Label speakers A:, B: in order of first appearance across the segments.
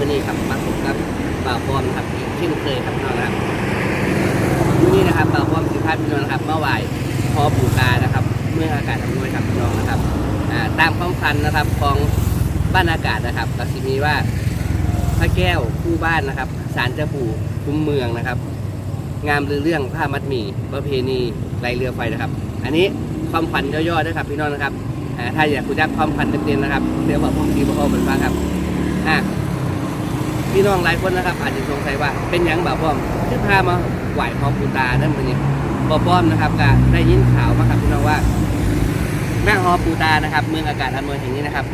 A: มื่นี้ครับมาพบกับบ่าพร้อมครับอีกเช่นเคยครับพี่น้องครับมื่นี้นะครับบ่าพร้อมสิพาพี่น้องนครับเมื่อวายพอปูกานะครับ เมื่ออากาศอำนวยครับพี่น้องนะครับตามความพันนะครับของบ้านอากาศนะครับก็สิมีว่าพระแก้วคู่บ้านนะครับศาลเจ้าปู่คุ้มเมืองนะครับ งามเรือเรื่องผ้ามัดหมี่ประเพณีไรเรือไฟนะครับ อันนี้ความฝันย่อๆด้วยครับพี่น้องนะครับถ้าอยากรู้จักความฝันเต็มๆนะครับเดี๋ยวบอกผมทีบอกเขาเป็นฟังครับอะ พี่น้องหลายคนนะครับ อาจจะสงสัยว่าเป็นยังบ่าวป้อมที่พามาไหวพอปูตานั่นเป็นยังบ่าวป้อมนะครับก็ได้ยินข่าวมาครับพี่น้องว่าหน้าฮอปูตานะครับ เมืองอากาศอำนวยแห่งนี้นะครับ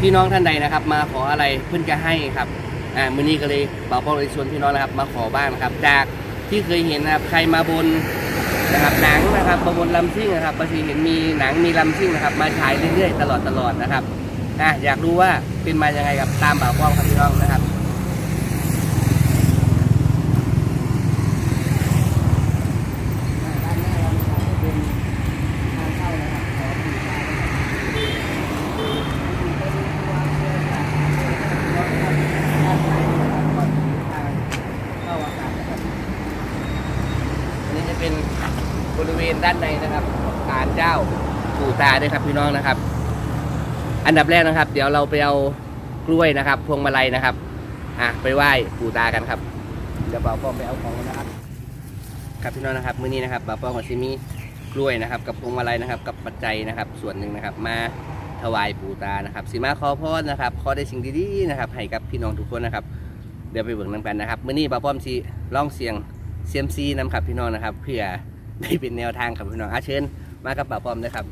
A: พี่น้องท่านใดนะครับ มาขออะไรเพื่อนจะให้ครับอ่ามื้อนี้ก็เลยบ่าวป้อมเลยชวนพี่น้องนะครับ มาขอบ้างนะครับ จากที่เคยเห็นนะครับใครมาบนนะครับหนังนะครับประบนลำซิ่งนะครับบางทีเห็นมีหนังมีลำซิ่งนะครับมาฉายเรื่อยๆ ตลอดตลอดนะครับอะอยากรู้ว่าเป็นมายังไงกับตามบ่าวป้อมครับพี่น้องนะครับ
B: ด้านหน้าเรานะครับจะเป็นทางเข้านะครับขอผีตานะครับเป็นตัวเชื่อจากรถครับด้านในนะครับก่อนถึงทางเข้าอากาศนะครับ
A: อันนี้จะเป็นบริเวณ ด้านในนะครับศาลเจ้าปู่ตาด้วยครับพี่น้องนะครับ อันดับแรกนะครับ เดี๋ยวเราไปเอากล้วยนะครับ พวงมาลัยนะครับ อะไปไหว้ปู่ตากันครับ เดี๋ยวบ่าวป้อมไปเอาของนะครับ ครับพี่น้องนะครับมื้อนี้นะครับบ่าวป้อมกับซิมีกล้วยนะครับ กับพวงมาลัยนะครับ กับปัจจัยนะครับ ส่วนหนึ่งนะครับ มาถวายปู่ตานะครับสิมาขอพรนะครับ ขอได้สิ่งดีๆนะครับ ให้กับพี่น้องทุกคนนะครับ เดี๋ยวไปเบิ่งนำกันนะครับมื้อนี้บ่าวป้อมสิลองเสียงเซียมซีนำครับพี่น้องนะครับ เพื่อ ได้เป็นแนวทางครับพี่น้องอาเชิญมากับป่าวป้อมนะครับ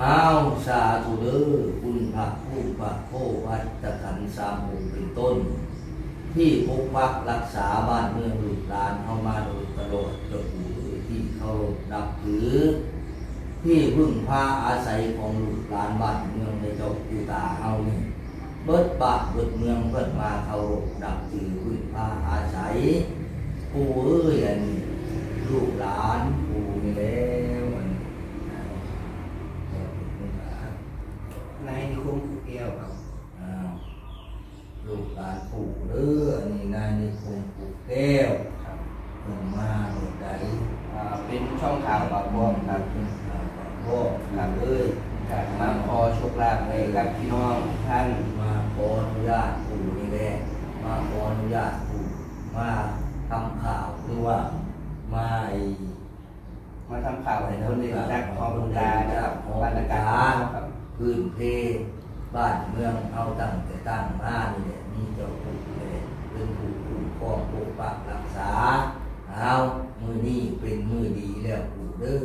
C: อ้าว สาธุเด้อคุณพระผู้พระโควัดตะขันสามหมู่เป็นต้น ที่ปกปักรักษาบ้านเมืองลูกหลานเข้ามาโดยตลอดจนผู้ที่เขารพนับถือ ที่พึ่งพาอาศัยของลูกหลานบ้านเมืองในเจ้าปูตาเฮานี่เบิดบาทเบิดเมืองเพิ่นมาเขารพนับถือพึ่งพาอาศัยปู่เอ้ยอันนี้ลูกหลานปู่นี่แล้วอันนี้
A: ในคุ้มแก้วครับ
C: อ้าวลูกหลานปู่เด้อนี่นายนิคมปู่แก้ว
A: ครับ
C: เพิ่นมาโดดใด
A: อ่าเป็นช่องข่าวบ่าวป้อมครับ
C: เพิ่นข่าวกับพ่อครับเอ้ย
A: ครับมาขอโชคลาภให้กับพี่น้องท่าน
C: มาขออนุญาตปู่นี่แหละมาขออนุญาตปู่มาทำข่าวหรือว่ามาไอ้
A: มาทำข่าวให้คนได้รู้จักพอบุญตานะครับบ้านอากาศครับ
C: พื้นเพบ้านเมืองเอาตั้งแต่ตั้งมานี่แหละมีเจ้าปู่เลยเป็นผู้คุ้มครองปกปักรักษาเอามือนี้เป็นมือดีแล้วปู่เด้อ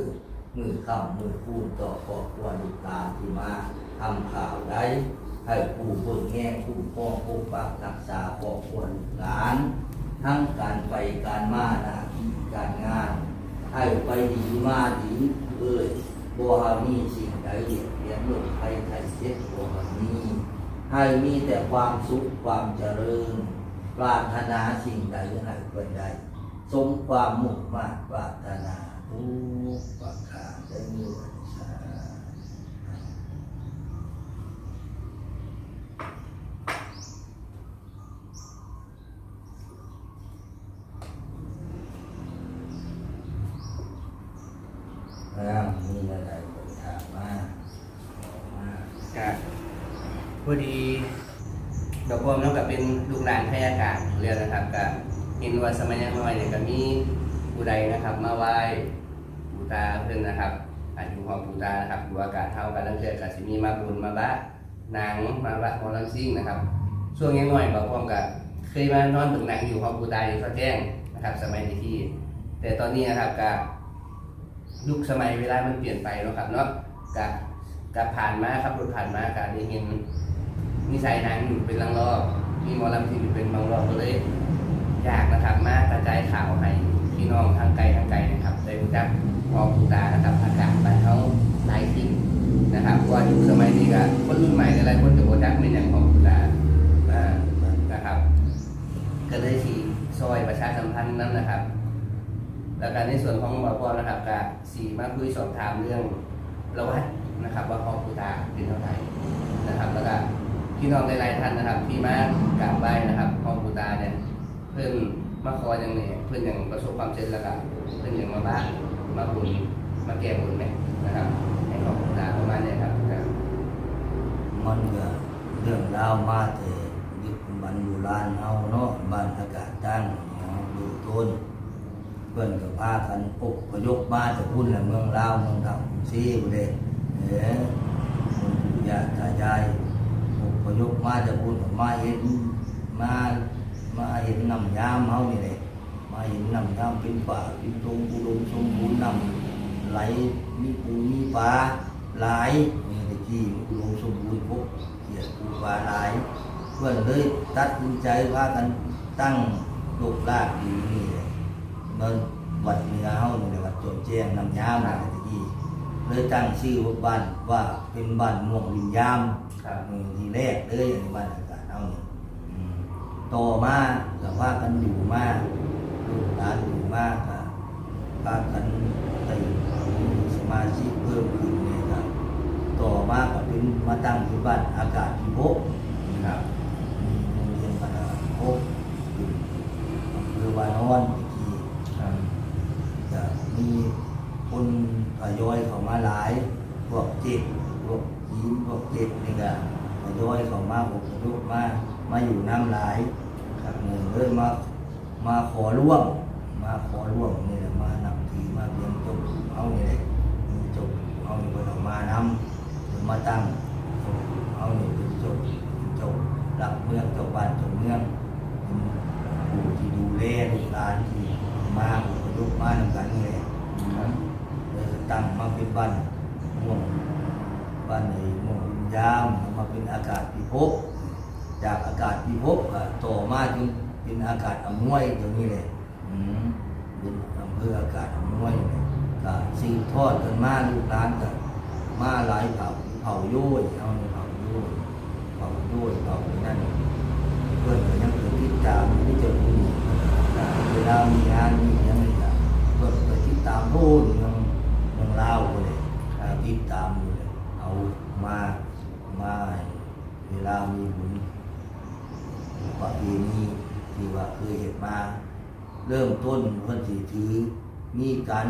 C: มือค่ำมือพูดต่อครอบครัวลูกหลานที่มาทำข่าวได้ให้ปู่เบิ่งแง่คุ้มครองปกปักรักษาครอบครัวลูกหลาน ทั้งการไปการมาหน้าที่การงาน ให้ไปดีมาดีเอ้ย บ่ฮามีสิ่งใดเบียดเบียนโลกภัยไทยเจ็บบ่ฮามีให้มีแต่ความสุขความเจริญปรารถนาสิ่งใดให้เพิ่นได้สมความมุ่งมากปรารถนาทุกประการได้มีวันสาธุ นะมีอะไรคนถามมาบอกมา
A: ก็ พอดีดอกบัวมันก็เป็นลูกหลานแพร่อากาศเรียนนะครับก็เห็นว่าสมัยยังน้อยเนี่ยก็มีผู้ใดนะครับ มาไหว้ปู่ตาเพิ่อนนะครับอาจอยู่ของปู่ตานะครับดูอากาศเท่ากันตั้งแต่ก็สิมีมาบุญมาบะหนังมาบะหมอลำซิ่งนะครับ ช่วงยังน้อยบางคนก็เคยมานอนถึงหนังอยู่ของปู่ตาอยู่สระแจ้งนะครับ สมัยที่ แต่ตอนนี้นะครับก็ยุคสมัยเวลามันเปลี่ยนไปเนาะครับเนาะก็ก็ผ่านมาครับรถผ่านมาก็ได้เห็น นิสัยหนังอยู่เป็นลังรอบ มีหมอลำที่อยู่เป็นบางรอบก็เลยอยากนะครับมากระจายข่าวให้พี่น้องทางไกลทางไกลนะครับได้รู้จักพอปูตานะครับอากาศบ้านเขาหลายที่นะครับว่ายุคสมัยนี้ก็คนรุ่นใหม่หลายคนจะโบจักเป็นอย่างของปูตาอ่านะครับ ก็เลยที่ซอยประชาสัมพันธ์นั่นนะครับ แล้วการในส่วนของหมอพอนะครับก็สี่มาคุยสอบถามเรื่องประวัตินะครับ ว่าพ่อปูตาเป็นเท่าไหร่นะครับแล้วก็ พี่น้องหลายๆท่านนะครับ ที่มากราบไหว้นะครับพ่อปูตาเนี่ยเพื่นมาขออย่างนี้เพื่นอย่างประสบความสำเร็จแล้วก็เพื่นอย่างมาบ้านมาบุญมาแก้บุญไหมนะครับให้ขอบคุณตาประมาณนี้ครับครับ
C: มันก็เรื่องราวมาแต่ยุคบันโบราณเฮาเนาะบ้านอากาศตั้งเนาะดูต้นเพื่อนก็พากันอพยพมาจากพุ่นแหละเมืองลาวเมืองทางซีบุเดเอ๋คนปู่ย่าตายาย พยพมาจากพุ่นก็มาเห็นมามาเห็นน้ำยามเฮานี่แหละมาเห็นน้ำยามเป็นป่าเป็นตรงอุดมสมบูรณ์น้ำไหลมีปูมีปลาหลายนี่ตะกี้อุดมสมบูรณ์พวกเกียรติปูปลาหลาย เพื่อนเลยตัดสินใจพากันตั้งลูกลากอยู่นี่เลยเงินวัดเนือเฮานี่แหละวัดโจมแจ้งนำยามนะตะกี้เลยตั้งชื่อว่าบ้านว่าเป็นบ้านม่วงลินยาม
A: ครับ
C: อืมทีแรกเลยในบ้านอากาศเฮานี่อืมต่อมาก็ว่ากันอยู่มาลูกหลานอยู่มาก็พากันไปมีสมาชิกเพิ่มขึ้นเนี่ยครับต่อมาก็เป็นมาตั้งที่บ้านอากาศพิภพ
A: ครับ
C: มีโรงเรียนบ้านอากาศพิภพอยู่อำเภอวานอนตะกี้
A: ครับ
C: จะมีคนทยอยเข้ามาหลายพวกเจ็ดพวก ยิ้มพวกเจ็กนี่ก็ทยอยเข้ามาอโทษมากมาอยู่น้ำหลายครับเงินเลยมามาขอร่วม มาขอร่วมนี่แหละมานับทีมาเรียนจบเอานี่แหละมีจบเอานี่ก็ต้องมานำหรือมาตั้งจบเอานี่เป็นจบจบหลักเมืองจบบ้านจบเมืองเป็นผู้ที่ดูแลลูกหลานที่มาอพยพมานำกันนี่แหละ
A: ครับ
C: เลยตั้งมาเป็นบ้านม่วงบ้านในม่วงวิญญามมาเป็นอากาศพิภพจากอากาศพิภพก็ต่อมาจนเป็นอา กาศอำนวยอยตรงนี้เลยอืมเป็นอำเภออากาศอำนวยเนี่ยก็สืบทอดกันมาลูกหลานก็มาหลายเผ่าเผ่าโย้ยเอาในเผ่าโย้ยเผ่าโย้ยเผ่านั่นเพื่อนก็ยังเกิดติดตามที่จะมีเวลามีงานมีอย่างนี้ก็เพื่อนก็ติดตามโน่นเมืองเมืองลาวก็เลยติดตามอยู่เลยเอามามาให้เวลามีบุญ ประเพณีที่ว่าเคยเห็นมา เริ่มต้นเพิ่นสิถือมีการ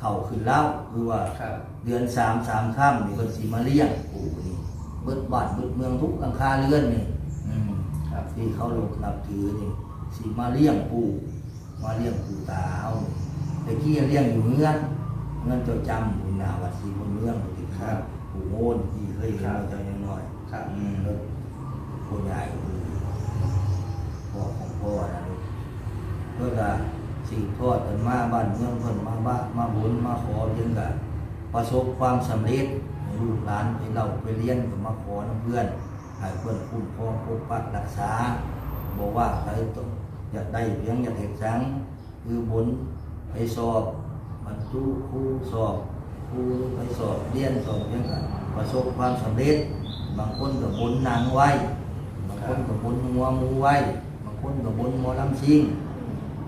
C: เข่าขึ้นแล้วคือว่า
A: ครับ
C: เดือนสามสามค่ำนี่เพิ่นสิมาเลี้ยงปู่นี่เบิดบ้านเบิดเมืองทุกหลังคาเรือนนี่อืม
A: ครับ
C: ที่เขาลงนับถือนี่สิมาเลี้ยงปู่มาเลี้ยงปู่ตาเฮานี่แต่กี้เลี้ยงอยู่เมืองเงินเจ้าจำบุญนาวัดศรีบนเมืองปฏิครับปู่โอนที่เคยเห็นเราเจ้ายังน้อย
A: ครับ
C: อืมแล้วคนใหญ่ก็คือพ่อของพ่อนะลูก เพื่อจะสิ่งทอดกันมาบ้านเมืองเพิ่นมาบ้ามาบุญมาขอเพียงกับประสบความสำเร็จลูกหลานไปเราไปเรียนก็มาขอน้ำเพื่อนให้เพื่อนคุ้มครองปกปักรักษาบอกว่าใครต้องอยากได้เพียงอยากเห็นสังคือบุญไปสอบบรรจุครูสอบครูไปสอบเรียนสอบเพียงกับประสบความสำเร็จ บางคนก็บนนางไว้บางคนก็บนงัวหมูไว้บางคนก็บนหมอลำซิง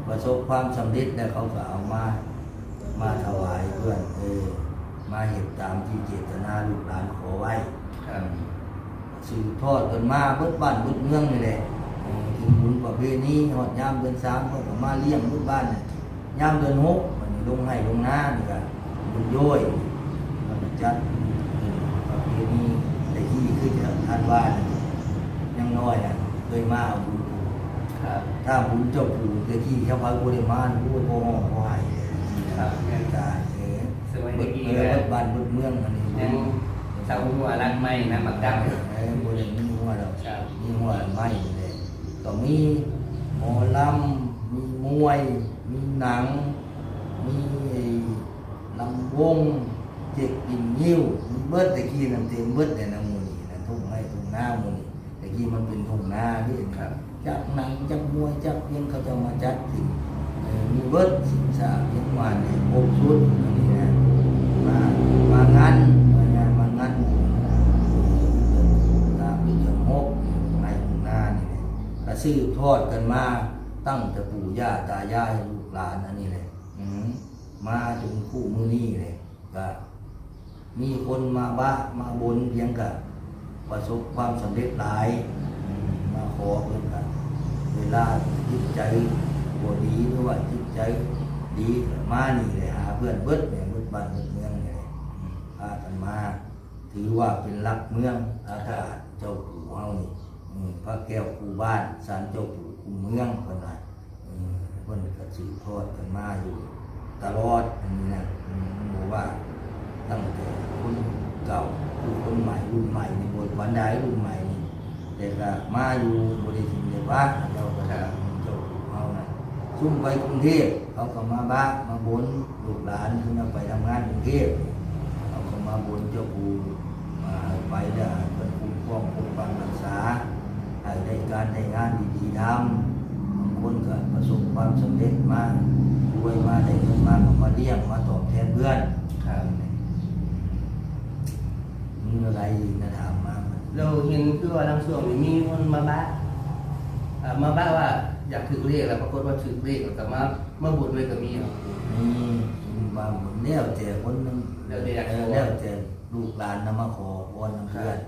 C: ประสบความสำเร็จแล้วเขาก็เอามา มาถวายเพื่อนเออมาเห็นตามที่เจตนาลูกหลานขอไว้
A: ครับ
C: สืบทอดกันมาเบิดบ้านเบิดเมืองนี่แหละเออถึงบุญประเพณีหอดยามเดือนสามเขาก็มาเลี้ยงเบิดบ้านเนี่ยยามเดือนหกมันลงให้ลงหน้านี่ก็บุญโย้ยมันจัดประเพณีแต่ที่คือจะท่านว่าน่ะยังน้อยนะเคยมาเอาบุญปู่
A: ครับ
C: ถ้าบุญเจ้าปู่แต่ที่ชาวบ้านบริมานผู้พ่อห้องพ่อให้
A: ครับ
C: แม่ตายเออ
A: สมัย
C: เบิด
A: นี้
C: เออเบิดบ้านเบิดเมืองอันนี้
A: ยังสาวหัวรักไม่นะมักดัง
C: เออบริมีหัวเรา
A: ครับ
C: มีหัวไม้เลยก็มีหมอลำมีมวย มีหนัง มีลำวงเจ็กปิ่นยิ้วมีเบิดตะกี้นั่นเต็มเบิดเลยนะหมูนี่นั่นทุ่งไม้ทุ่งหน้ามูนี่ตะกี้มันเป็นทุ่งนาที่
A: ครับ
C: จักหนังจักมวยจักเพียงเขาจะมาจัดสิเออมีเบิดสินสาเพียงวานเนี่ยครบชุดนนี้นะมามางานมางานมางานตามที่จะมกในทุ่งนานี่แหละก็ซื้อทอดกันมาตั้งแต่ปู่ย่าตายายลูกหลานอันนี้เลยมาจนคู่มือนี้เลยก็มีคนมาบ้ามาบนเพียงกับประสบความสำเร็จหลาย มาขอเพื่อนกัน เวลาจิตใจบดีหรือว่าจิตใจดีมานี่เลยหาเพื่อนเบิดเนี่ยเบิดบ้านเบิดเมืองเนี่ยเลยอืมพากันมาถือว่าเป็นรักเมืองอากาศเจ้าปู่เฮานี่พระแก้วปู่บ้านศาลเจ้าปู่คุมเมืองเพิ่นว่าอืมเพิ่นก็สืบทอดกันมาอยู่ ตลอดนนี้นะบอกว่าตั้งแต่คนเก่าคนใหม่รุ่นใหม่ในบทวันใดรุ่นใหม่ นี่แต่ก็มาอยู่บริษัทเดียวว่าเจ้าก็จะเจ้าปู่เฮานะซุ่มไปกรุงเทพเขาก็มาบ้านมาบนลูกหลานขึ้นมาไปทำงานกรุงเทพเอาเข้ามาบนเจ้าปู่มาไปได้เป็นคุ้มครองปกปักรักษาให้ได้การได้งานดีๆทำบางคนก็ประสบความสำเร็จมากรวยมาได้เงินมาก็มาเลี้ยงมาตอบแทนเพื่อน
A: ครับ
C: มีอะไรนะถาม
A: เราเห็นคือว่าทางส่วนนี้มีคนมาบ้าอ่ามาบ้าว่าอยากถือเลขแล้วปรากฏว่าถือเลขแล้วก็มามาบุญด้วยก็มีครับ
C: มีบางคนแล้วแต่คนนึง
A: แล้วแต่อยากขอ
C: แล้วแต่ลูกหลานนำมาขอพรนำเพื่อน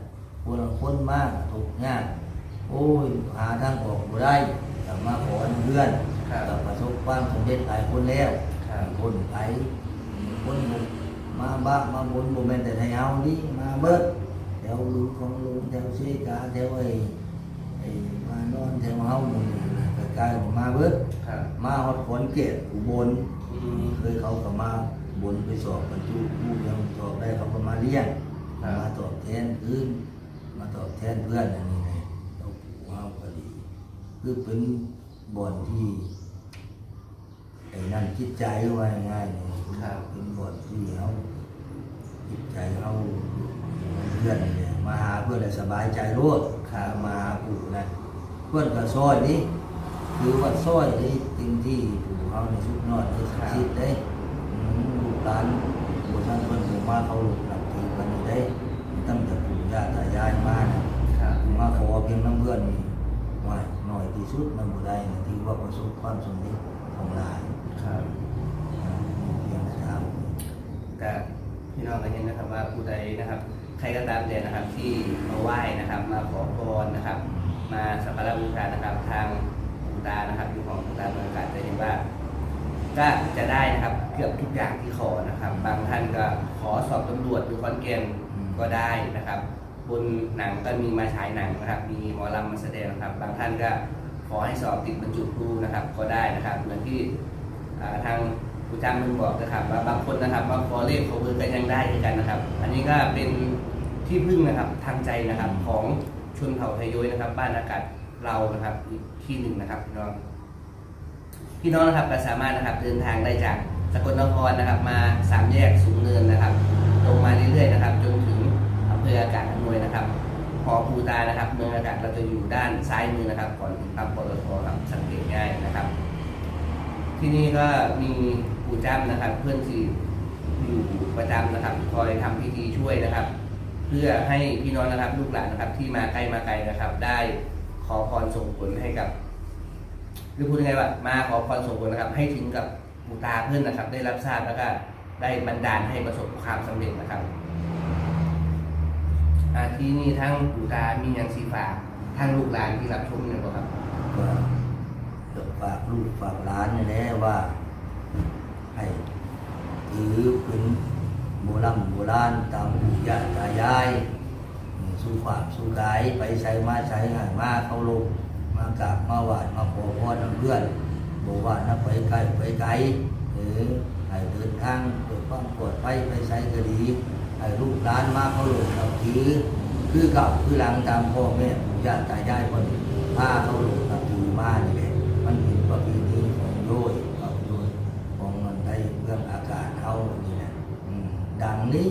C: คนละคนมากทุกข์ยากโอ้ยหาทางออกบ่ได้แต่มาขอนำเพื่อน
A: ครับ
C: ก็ประสบความสำเร็จหลายคนแล้ว
A: ครับ
C: คนไปคนมาบ้ามาบนโมเมนแต่ไทยเอานี่มาเบิดแถ วลุงของลุงแถวเชกาแถวไอ้ไอ้มานอนแถวเฮาหมู่นี่ใกล้ๆมาเบิด
A: ครับ
C: มาฮอดขอนเกตอุบล
A: อืม
C: เคยเขาก็มาบนไปสอบบรรจุผู้ยังสอบได้เขาก็มาเลี้ยง
A: ครับ
C: มาตอบแทนคืนมาตอบแทนเพื่อนอันนี้ไงเราผูเฮาก็ดีคือเป็นบ่อนที่ไอ้นั่นคิดใจว่าง่ายๆเนี่ยเป็นบ่อนที่เขาคิดใจเขา เพื่อนเนี่ยมาหาเพื่อนได้สบายใจโลดขามาหาปู่นะเพื่อนก็ซอยนี่คือว่าซอยนี่เต็มที่ปู่เขาในชุดนอดในสักชิดได้อืมลูกหลานปู่ท่านเพื่อนผมมาเขาหลับถือกันนี่ได้ ตั้งแต่ปู่ย่าตายายมานะครับมาขอเพียงน้ำเพื่อนนี่หน่อยหน่อยที่สุดน้ำบุได้นะที่ว่าประสบความสำเร็จของหลาย
A: ครับ
C: นะเพียงแต่ถาม
A: ก็พี่น้องก็เห็นนะครับว่าผู้ใดนะครับ ใครก็ตามแต่นะครับที่มาไหว้นะครับมาขอพรนะครับ มาสักการะบูชานะครับ ทางปู่ตานะครับอยู่ของปู่ตาเมืองอากาศจะเห็นว่าก็จะได้นะครับเกือบทุกอย่างที่ขอนะครับ บางท่านก็ขอสอบตำรวจหรือคอนเกนก็ได้นะครับ บนหนังก็มีมาฉายหนังนะครับ มีหมอลำมาแสดงนะครับ บางท่านก็ขอให้สอบติดบรรจุครูนะครับ ก็ได้นะครับ เหมือนที่อ่าทางผู้จำมึงบอกนะครับว่าบางคนนะครับมาขอเลขขอเบอร์ก็ยังได้เหมือนกันนะครับ อันนี้ก็เป็น ที่พึ่งนะครับทางใจนะครับของชนเผ่าไทยย้อยนะครับ บ้านอากาศเรานะครับอีกที่หนึ่งนะครับพี่น้องพี่น้องนะครับก็สามารถนะครับเดินทางได้จากสกลนครนะครับ มาสามแยกสูงเนินนะครับลงมาเรื่อยๆนะครับจนถึงอำเภออากาศอำนวยนะครับหอภูตานะครับเมืองอากาศเราจะอยู่ด้านซ้ายมือนะครับก่อนถึงปั๊มปตทครับสังเกตง่ายนะครับ ที่นี่ก็มีปู่จ้ำนะครับ เพื่อนที่อยู่ประจำนะครับ คอยทำพิธีช่วยนะครับ เพื่อให้พี่น้องนะครับลูกหลานนะครับ ที่มาใกล้มาไกลนะครับ ได้ขอพรส่งผลให้กับหรือพูดยังไงว่ามาขอพรส่งผลนะครับ ให้ถึงกับปู่ตาเพื่อนนะครับ ได้รับทราบแล้วก็ได้บันดาลให้ประสบความสำเร็จนะครับอาที่นี่ทั้งปู่ตามีอย่างสีฝากทั้งลูกหลานที่รับชมเนี่ยครับ
C: ก็ฝากลูกฝากหลานนี่แหละว่า ให้ถือเป็น โบราณโบราณตามปู่ย่าตายายสู่ความสู่กายไปใช้มาใช้งานมาเข้าลงมากราบมาไหว้มาขอพรนำเพื่อนบอกว่านับไปไกลไปไกลหรือให้เดินทางเกิดความปลอดภัยไปใช้ก็ดีให้ลูกหลานมาเข้าลงเราถือคือเก่าคือหลังตามพ่อแม่ปู่ย่าตายายคนพาเข้าลงกับถือมาเนี่แนี้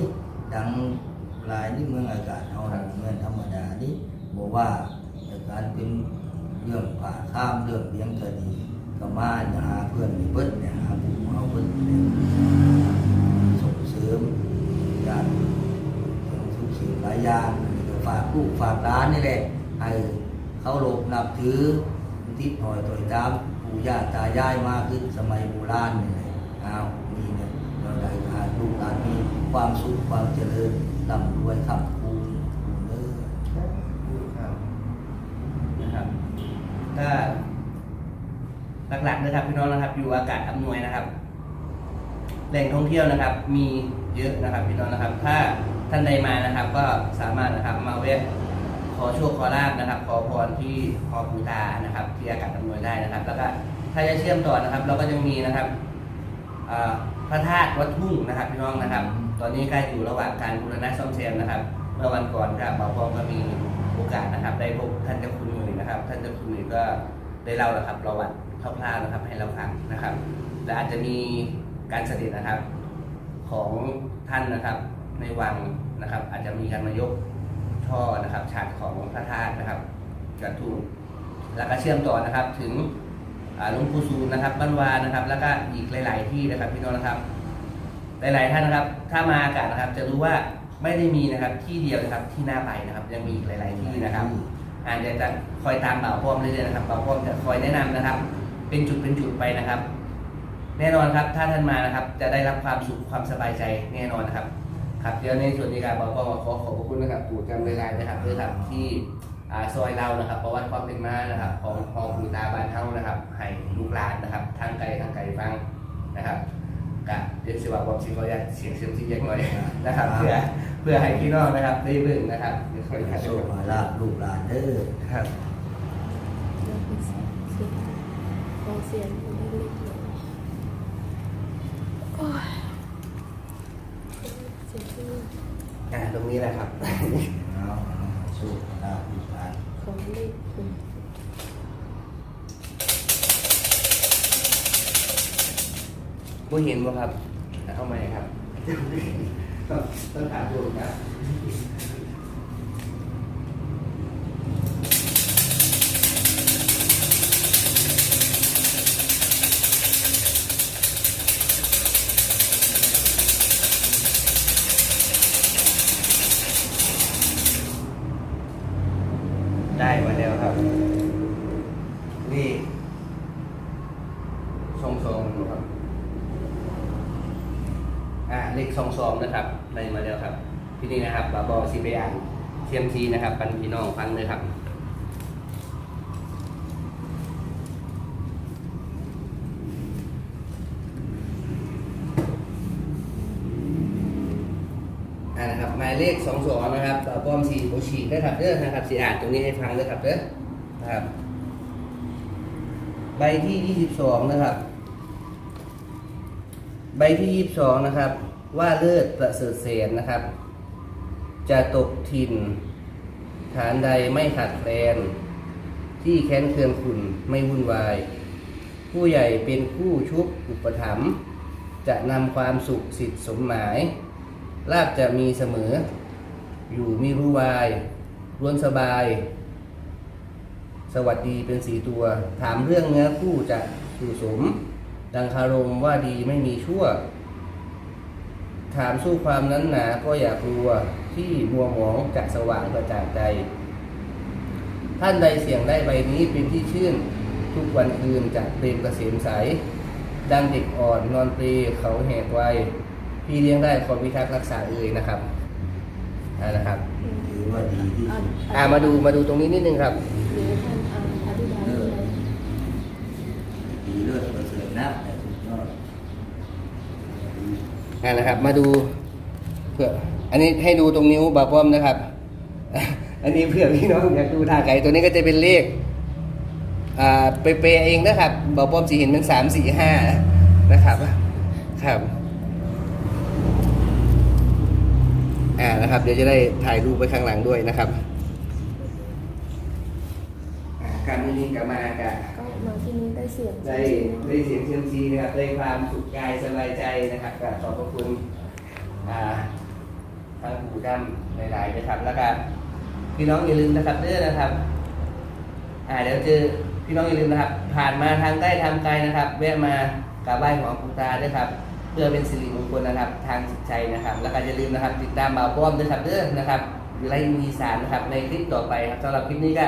C: ดังหลายนี่เมืองอากาศเขาน่ะเมืองธรรมดานี่บอกว่าการเป็นเรื่องผ่าข้ามเรื่องเลี้ยงคดีก็มาหาเพื่อนมีเพิ่นเนี่ยหาผู้เอาเพิ่นเนี่ยส่งเสริมการทุกสิ่งหลายอย่างฝากลูกฝากร้านนี่แหละให้เขาหลบนับถือทิศหอยต่อยตามปู่ย่าตายายมาขึ้นสมัยโบราณนี่แหละเอานี่ยเราได้พาลูกหลานมี ความสุขความเจริญร่ำรวยครับคูณคูณเด้อ
A: ครับนะครับก็หลักๆนะครับพี่น้องนะครับ อยู่อากาศอำนวยนะครับ แหล่งท่องเที่ยวนะครับ มีเยอะนะครับพี่น้องนะครับ ถ้าท่านใดมานะครับ ก็สามารถนะครับมาแวะขอโชคขอลาบนะครับ ขอพรที่พอปูตานะครับ ที่อากาศอำนวยได้นะครับ แล้วก็ถ้าจะเชื่อมต่อนะครับ เราก็จะมีนะครับ พระธาตุวัดทุ่งนะครับพี่น้องนะครับ ตอนนี้ใกล้อยู่ระหว่างการบูรณะซ่อมแซมนะครับ เมื่อวันก่อนครับหมอพอก็มีโอกาสนะครับ ได้พบท่านเจ้าคุณหนุ่ยนะครับ ท่านเจ้าคุณหนุ่ยก็ได้เล่านะครับประวัติคร่าวๆนะครับให้เราฟังนะครับ และอาจจะมีการเสด็จนะครับ ของท่านนะครับในวังนะครับ อาจจะมีการมายกช่อนะครับฉากของพระธาตุนะครับกระทุ่งแล้วก็เชื่อมต่อนะครับถึง หลวงปู่ซูนนะครับบ้านวานะครับ แล้วก็อีกหลาย ๆ ที่นะครับพี่น้องนะครับ หลาย ๆ ท่านนะครับ ถ้ามาอากาศนะครับ จะรู้ว่าไม่ได้มีนะครับที่เดียวนะครับที่น่าไปนะครับ ยังมีอีกหลาย ๆ ที่นะครับอาจจะคอยตามบ่าวพ่อมเรื่อย ๆ นะครับบ่าวพ่อมจะคอยแนะนำนะครับ เป็นจุดเป็นจุดไปนะครับ แน่นอนครับ ถ้าท่านมานะครับ จะได้รับความสุขความสบายใจแน่นอนนะครับ ครับเดี๋ยวในส่วนนี้การบ่าวพ่อมขอขอบพระคุณนะครับปู่จำเวลานะครับด้วยครับที่ ซอยเรานะครับประวัติความเป็นมานะครับ ของของปู่ตาบ้านเฮานะครับ ให้ลูกหลานนะครับทางไกลทางไกลฟังนะครับกะเดี๋ยวสิว่าผมสิขออนุญาตเสียงเสียงที่เยอะหน่อยนะครับ เพื่อเพื่อให้พี่น้องนะครับได้เบิ่งนะครับเดี๋ยวขออนุญาต
C: โชคมาลาบลูกหลานเด้อ
A: ครับ
B: ขอเสียงคนเล็กๆเลยโอ้ยเสียงที่
A: อ่าตรงนี้แหละครับ
C: เอา โชคมาลาบลูกหลาน
B: ของเล็กคุณ
A: ผู้เห็นบ่ครับ เอาไหมครับต้องต้องถามดูครับ ได้มาแล้วครับ นี่ ทรงทรงครับอ่าเลขสองสองนะครับได้มาแล้วครับ ที่นี่นะครับบาบอซีเบอันเทียมซีนะครับปันพี่น้องฟังเลยครับอ่านะครับหมายเลขสองสองนะครับบาบอมสีโบชีได้ครับเด้อนะครับสีอ่านตรงนี้ให้ฟังเลยครับเด้อนะครับ ใบที่ยี่สิบสองนะครับ ใบที่ยี่สิบสองนะครับ ว่าเลิศประเสริฐเสนนะครับ จะตกถิ่น ฐานใดไม่ขาดแคลน ที่แค้นเคืองขุนไม่วุ่นวาย ผู้ใหญ่เป็นผู้ชุบอุปถัมภ์จะนำความสุขสิทธิสมหมายลาบจะมีเสมอ อยู่มีรู้วายล้วนสบาย สวัสดีเป็นสีตัว ถามเรื่องเนื้อคู่จะสู่สม ดังคารมว่าดีไม่มีชั่ว ถามสู้ความนั้นหนาก็อย่ากลัวที่มัวหมองจะสว่างกระจ่างใจ ท่านใดเสียงได้ใบนี้เป็นที่ชื่น ทุกวันคืนจะเปรมเกษมใส ดังเด็กอ่อนนอนเปลเขาแหกไวพี่เลี้ยงได้ขอพิทักษ์รักษาเอ่ยนะครับอ่านะครับ
C: ถือว่าดีที่สุด
A: อ่ามาดูมาดูตรงนี้นิดนึงครับ
B: เดี๋ยวท่านอ่านอธิบายเลย
C: ดีเลิศประเสริฐ นะแต่สุดยอด
A: อ่านะครับ มาดูพื่ออันนี้ให้ดูตรงนิ้วบาป้อมนะครับ อันนี้เพื่อพี่น้องอยากดูทางไกลตัวนี้ก็จะเป็นเลขอ่าเปย์ๆเองนะครับบาป้อมสีเห็นเป็นสามสี่ห้านะครับ ครับอ่านะครับ เดี๋ยวจะได้ถ่ายรูปไปข้างหลังด้วยนะครับอ่าการนี้กลับมากับ
D: ก็มาที่นี้ได้เสียง
A: ได้ได้เสียงเซียมซีนะครับได้ความสุขกายสบายใจนะครับก็ขอบพระคุณอ่าทางผู้ดำหลายๆนะครับแล้วก็พี่น้องอย่าลืมนะครับเด้อนะครับอ่าเดี๋ยวเจอพี่น้องอย่าลืมนะครับ ผ่านมาทางใกล้ทางไกลนะครับแวะมากราบไหว้ของปู่ตาด้วยครับ เพื่อเป็นสิริมงคลนะครับ ทางจิตใจนะครับ แล้วก็อย่าลืมนะครับ ติดตามบ่าวป้อมด้วยครับเด้อนะครับอยู่ไรมีสารนะครับในคลิปต่อไปครับสำหรับคลิปนี้ก็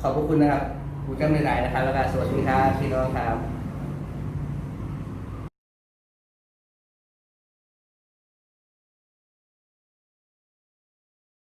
A: ขอบพระคุณนะครับ ผู้จำหลายๆนะครับแล้วก็สวัสดีครับพี่น้องครับ